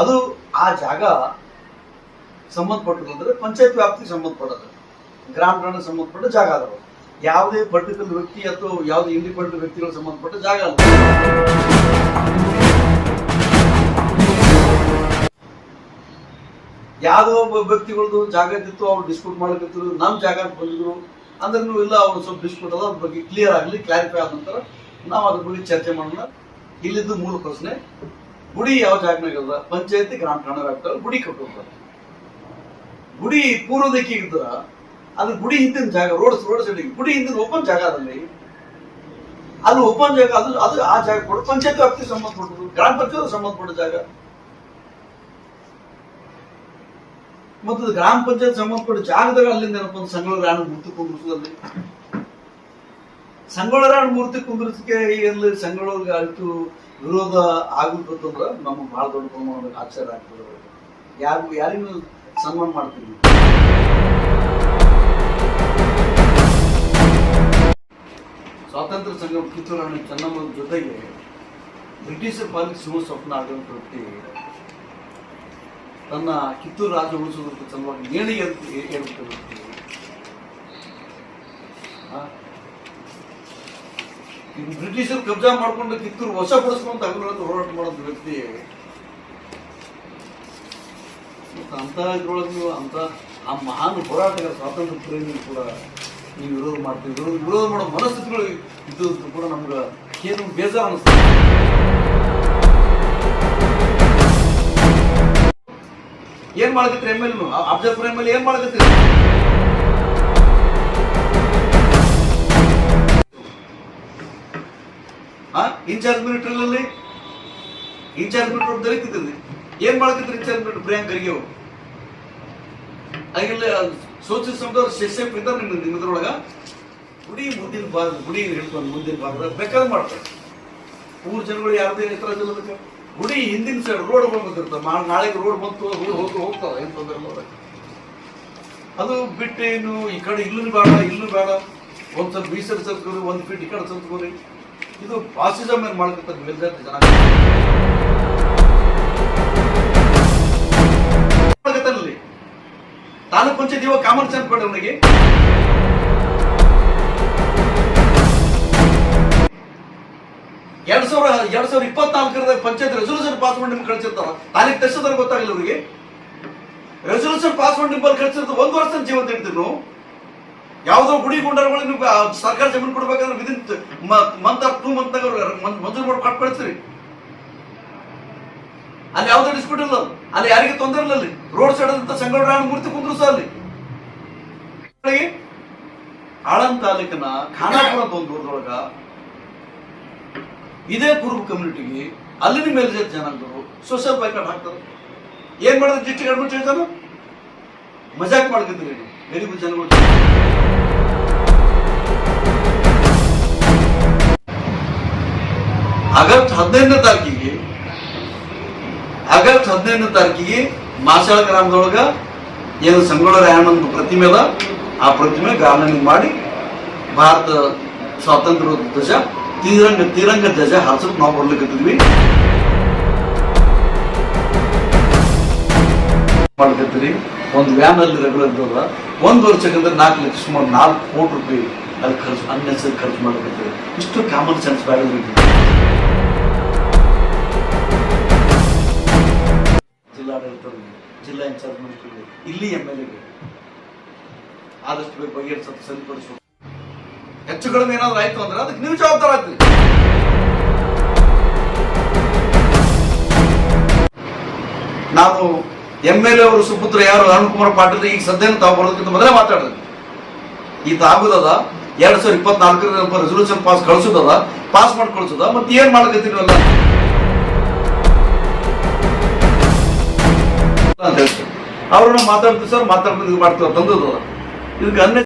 ಅದು ಆ ಜಾಗ ಸಂಬಂಧಪಟ್ಟದ್ದು ಅಂದ್ರೆ ಪಂಚಾಯತ್ ವ್ಯಾಪ್ತಿಗೆ ಸಂಬಂಧಪಟ್ಟದ್ದು. ಗ್ರಾಮ ಸಂಬಂಧಪಟ್ಟ ಜಾಗ ಅದಾವ ಯಾವುದೇ ಪರ್ಟಿಕ್ಯುಲರ್ ವ್ಯಕ್ತಿ ಅಥವಾ ಯಾವುದೇ ಇಂಡಿಪೆಂಡೆಂಟ್ ವ್ಯಕ್ತಿಗಳು ಸಂಬಂಧಪಟ್ಟ ಜಾಗ ಅಲ್ಲ ಯಾವುದೋ ಒಬ್ಬ ವ್ಯಕ್ತಿಗಳದ್ದು ಜಾಗ ಇದ್ದಿತ್ತು, ಅವ್ರು ಡಿಸ್ಪ್ಯೂಟ್ ಮಾಡ್ಲಿಕ್ಕೆ ನಮ್ಮ ಜಾಗ ಬಂದಿದ್ರು, ಅಂದ್ರೆ ಇಲ್ಲ, ಅವ್ರು ಸ್ವಲ್ಪ ಡಿಸ್ಪ್ಯೂಟ್ ಅದ ಅದ್ರ ಬಗ್ಗೆ ಕ್ಲಿಯರ್ ಆಗಲಿ ಕ್ಲಾರಿಫೈ ಆದ ನಂತರ ನಾವು ಅದ್ರ ಬಗ್ಗೆ ಚರ್ಚೆ ಮಾಡೋಣ. ಇಲ್ಲಿದ್ದು ಮೂಲ ಪ್ರಶ್ನೆ. ಗುಡಿ ಯಾವ ಜಾಗನಾಗ ಅದ ಪಂಚಾಯತಿ ಗ್ರಾಮ ಠಾಣರ್ ಆಗ್ತಾರ ಗುಡಿ ಕಟ್ಟೋದು ಗುಡಿ ಪೂರ್ವದಕ್ಕೆ ಇದ್ರ ಅದು ಗುಡಿ ಹಿಂದಿನ ಜಾಗ ರೋಡ್ ರೋಡ್ ಸೈಡ್ ಗುಡಿ ಹಿಂದಿನ ಓಪನ್ ಜಾಗ ಅದಲ್ಲಿ. ಅದು ಓಪನ್ ಜಾಗ, ಅದು ಅದು ಆ ಜಾಗ ಕೊಡು. ಪಂಚಾಯತ್ ವ್ಯಾಪ್ತಿಗೆ ಸಂಬಂಧಪಟ್ಟದ್ದು, ಗ್ರಾಮ ಪಂಚಾಯತ್ ಸಂಬಂಧಪಟ್ಟ ಜಾಗ. ಮತ್ತು ಗ್ರಾಮ ಪಂಚಾಯತ್ ಸಂಬಂಧಪಟ್ಟ ಜಾಗದಾಗ ಅಲ್ಲಿಂದ ಏನಪ್ಪ ಒಂದು ಗ್ರಾಮ ಮೂರ್ತಿ ಕುಂದ್ರಿಸೋದಲ್ಲಿ ಸಂಗೊಳ್ಳ ರಾಣ ಮೂರ್ತಿ ಕುಂದ್ರಿಸಕ್ಕೆ ಎಲ್ಲಿ ಸಂಗೊಳ್ಳ ಅಷ್ಟು ವಿರೋಧ ಆಗುತ್ತಂದ್ರೆ ನಮಗೆ ಭಾಳ ದೊಡ್ಡ ಪ್ರಮಾಣದಲ್ಲಿ ಆಶ್ಚರ್ಯ ಆಗ್ತದೆ ಯಾರು, ಯಾರಿಗೂ ಸನ್ಮಾನ ಮಾಡ್ತೀವಿ ಸ್ವಾತಂತ್ರ್ಯ ಸಂಘ ಕಿತ್ತೂರಾಣಿ ಚೆನ್ನಮ್ಮನ ಜೊತೆಗೆ ಬ್ರಿಟಿಷರ ಪಾಲಿಗೆ ಶಿವ ಸ್ವಪ್ನ ಆಗುವಂಥ ತನ್ನ ಕಿತ್ತೂರು ರಾಜ ಉಳಿಸುವುದಕ್ಕೆ ಸಲುವಾಗಿ ಆ? ಇದು ಬ್ರಿಟಿಷರು ಕಬ್ಜಾ ಮಾಡ್ಕೊಂಡು ಕಿತ್ತೂರು ವಶಪಡಿಸ್ಕೊಂತ ಅಭಿವೃದ್ಧಿ ಹೋರಾಟ ಮಾಡೋದು ವ್ಯಕ್ತಿ. ಅಂತ ಇದ್ರೊಳಗೆ ನೀವು ಅಂತ ಆ ಮಹಾನ್ ಹೋರಾಟಗಾರ ಸ್ವಾತಂತ್ರ್ಯ ಪ್ರೇಮಿ ಕೂಡ ನೀವು ವಿರೋಧ ಮಾಡ್ತೀವಿ ವಿರೋಧ ವಿರೋಧ ಮಾಡೋ ಮನಸ್ಥಿತಿಗಳು ಇದ್ದದ್ದು ಕೂಡ ನಮ್ಗೆ ಏನು ಬೇಜಾರು ಅನಿಸ್ತದೆ ಏನ್ ಮಾಡಕತ್ರಿ M L Afzalpur M L ಏನ್ ಮಾಡಕತ್ರಿ ಇನ್ಚಾರ್ಜ್ ಮಿಲಿಟರಿನಲ್ಲಿ ಇನ್ಚಾರ್ಜ್ ಮಿನಿಟರ್ ದಲಿತಿದ್ರಿ ಏನ್ ಮಾಡ್ತಿದ್ರು ಇನ್ಚಾರ್ಜ್ ಮಿನಿಟರ್ ಪ್ರಿಯಾಂಕ್ ಖರ್ಗೆ ಅವರು? ಹಾಗೆಲ್ಲ ಸೋಚಿತ ಸಂಬಂಧ ಶೆಶೆಫ್ ಇದ್ದಾರೆ ನಿಮ್ಮ ನಿಮ್ಮದ್ರೊಳಗ? ಗುಡಿ ಮುಂದಿನ ಭಾಗ ಗುಡಿ ಹಿಡ್ಕೊಂಡು ಮುಂದಿನ ಭಾಗದಾಗ ಬೇಕಾದ್ರೆ ಮಾಡ್ತಾರೆ. ಮೂರು ಜನಗಳು ಯಾರದೇ ಎತ್ತರ ಇಲ್ಲದಕ್ಕೆ ಗುಡಿ ಹಿಂದಿನ ಸೈಡ್ ರೋಡ್ ಬಂದಿರ್ತದೆ ನಾಳೆಗೆ ರೋಡ್ ಬಂತು ಹೋಗಿ ಹೋಗ್ತಾವ, ಏನ್ ತೊಂದರೆ ಇಲ್ಲ. ಅದು ಬಿಟ್ಟು ಏನು ಈ ಕಡೆ ಇಲ್ಲೂ ಬೇಡ ಇಲ್ಲೂ ಬೇಡ. ಒಂದ್ ಸ್ವಲ್ಪ ಬೀಸರ್ ಸಲ್ಕೋರಿ ಒಂದ್ ಫೀಟ್ ಈ ಕಡೆ ಸರ್ಕೋರಿ ಇದು ಫಾಸಿಸಮ್ ಏನ್ ಮಾಡ್ತಕ್ಕಂಥ ಮೇಲ್ಜಾತಿ ಜನ ತಾಲೂಕ್ ಪಂಚಾಯತ್ ಇವಾಗ ಕಾಮನ್ ಸೆನ್ಸ್ ಬೇಡ ಅವನಿಗೆ. ಎರಡ್ ಸಾವಿರ ಎರಡ್ ಸಾವಿರ ಇಪ್ಪತ್ನಾಲ್ಕರ ಪಂಚಾಯತ್ ರೆಸೊಲ್ಯೂಷನ್ ಪಾಸ್ ಮಾಡಿ ನಿಮ್ಗೆ ಕಳ್ಸಿರ್ತಾರ. ತಾಲೀಕ್ ತೆಸದ್ರ ಗೊತ್ತಾಗಿಲ್ಲ ಅವರಿಗೆ. ರೆಸೊಲ್ಯೂಷನ್ ಪಾಸ್ ಮಾಡಿ ನಿಮ್ಮಲ್ಲಿ ಕಳ್ಸಿರ್ತಾರೆ ಒಂದು ವರ್ಷ ಜೀವನ ಇಡ್ತೀವಿ ನಾವು. ಯಾವ್ದೋ ಗುಡಿ ಗುಂಡರುಗಳು ಸರ್ಕಾರ ಜಮೀನು ಕೊಡ್ಬೇಕಂದ್ರೆ within month or two month ಮಂಜೂರು ಮಾಡಿ ಕೊಟ್ಟು ಕಳಿಸ್ತೀರಿ ಅಲ್ಲಿ ಯಾವ್ದೋ ಡಿಸ್ಪ್ಯೂಟ್ ಇಲ್ಲ. ಅಲ್ಲಿ ಯಾರಿಗೆ ತೊಂದರೆ ಇಲ್ಲ ಅಲ್ಲಿ. ರೋಡ್ ಸೈಡ್ ಅಂತ ಸಂಗೊಳ್ಳ ಮೂರ್ತಿ ಕುಂದ್ರು ಸಹ ಅಲ್ಲಿ. ಆಳಂದ ತಾಲೂಕಿನ ಖಾನಾಪುರ ಊರದೊಳಗ ಇದೇ ಕುರುಬ ಕಮ್ಯುನಿಟಿಗೆ ಅಲ್ಲಿನ ಮೇಲ್ಜಾತಿ ಜನಾಂಗರು ಸೋಷಿಯಲ್ ಬೈಕಾಟ್ ಹಾಕ್ತಾರೆ. ಏನ್ ಮಾಡಿದ್ರೆ ಡಿಸ್ಟ್ರಿಕ್ಟ್ ಅಡ್ಮಿನಿಸ್ಟ್ರೇಷನ್ ಮಜಾಕ್ ಮಾಡ್ತಿದ್ರಿ ಗರೀಬ್ ಜನಗಳು ಆಗಸ್ಟ್ ಹದಿನೈದನೇ ತಾರೀಕಿಗೆ, ಆಗಸ್ಟ್ ಹದಿನೈದನೇ ತಾರೀಕಿಗೆ ಮಾಸಾಳ ಗ್ರಾಮದೊಳಗ ಏನು ಸಂಗೊಳ್ಳ ರಾಯಣ್ಣನ ಪ್ರತಿಮೆ ಅದ, ಆ ಪ್ರತಿಮೆ ಗಾರ್ಡನಿಂಗ್ ಮಾಡಿ ಭಾರತ ಸ್ವಾತಂತ್ರ್ಯ ಧ್ವಜ ತೀರಂಗ ತೀರಂಗ ಧ್ವಜ ಹಾರಿಸಕ್ ನಾವು ಬರ್ಲಿಕ್ಕತ್ತಿದ್ವಿ ಮಾಡ್ಕತ್ತೀರಿ. ಒಂದು ವ್ಯಾನ್ ಅಲ್ಲಿ ರೆಗ್ಯುಲರ್ ಇದ್ದದ ಒಂದು ವರ್ಷಕ್ಕಂದ್ರೆ ನಾಲ್ಕು ಲಕ್ಷ, ಸುಮಾರು ನಾಲ್ಕು ಕೋಟಿ ರೂಪಾಯಿ ಅಲ್ಲಿ ಖರ್ಚು ಅನ್ನೆಸರಿ ಖರ್ಚು ಮಾಡಬೇಕು ಇಷ್ಟು ಕಾಮನ್ ಸೆನ್ಸ್ ಬೇಡ ಜಿಲ್ಲಾಡಳಿತರಿಗೆ ಜಿಲ್ಲಾ ಇನ್ಚಾರ್ಜ್ ಮಿನಿಸ್ಟರ್ಗೆ ಇಲ್ಲಿ ಎಂ ಎಲ್ ಎಗೆ ಆದಷ್ಟು ಬೇಗ ಬಗೆಹರಿಸ ಸರಿಪಡಿಸುವ ಹೆಚ್ಚು ಕಡಿಮೆ ಏನಾದ್ರು ಆಯ್ತು ಅಂದ್ರೆ ಅದಕ್ಕೆ ನೀವು ಜವಾಬ್ದಾರ ಆಗ್ತೀರಿ. ನಾನು ಎಂ ಎಲ್ ಎ ಅವರು ಸುಪುತ್ರ ಯಾರು? ಅರುಣ್ ಕುಮಾರ್ ಪಾಟೀಲ್ ಈಗ ಸದ್ಯನ ತಾವು ಬರೋದಕ್ಕಿಂತ ಮೊದಲೇ ಮಾತಾಡಿದ್ರು. ಈತ ಆಗುದದ ಎರಡ್ ಸಾವಿರದ ಇಪ್ಪತ್ನಾಲ್ಕರ ರೆಸೊಲ್ಯೂಷನ್ ಪಾಸ್ ಕಳಿಸೋದದ ಪಾಸ್ ಮಾಡಿ ಕಳಿಸೋದ ಮತ್ತೆ ಏನ್ ಮಾಡ್ಕತ್ತೀರಲ್ಲ ಅಂತ ಹೇಳ್ತಾರೆ. ಅವ್ರನ್ನ ಮಾತಾಡ್ತೀವಿ ಸರ್ ಮಾತಾಡ್ತೀವಿ ಇದು ಮಾಡ್ತೀವಿ ತಂದದ ಇದಕ್ಕೆ ಅನ್ಯ